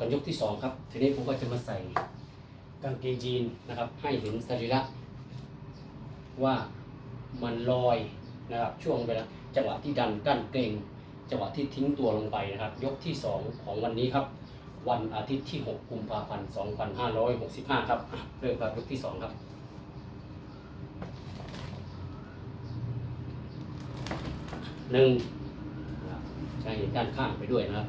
กันยกที่สองครับ ทีนี้ผมก็จะมาใส่กางเกงยีนนะครับ ให้เห็นสรีระว่ามันลอยนะครับช่วงเวลาจังหวะที่ดันกั้นเกรงจังหวะที่ทิ้งตัวลงไปนะครับ ยกที่สองของวันนี้ครับ วันอาทิตย์ที่ 6 กุมภาพันธ์ 2565 ครับอะเริ่มครับยกที่สองครับหนึ่งนะครันด้านข้างไปด้วยนะครับ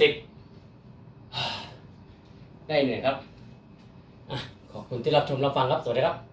สิบได้เหนื่อยครับอะขอบคุณที่รับชมรับฟังครับ สวัสดีครับ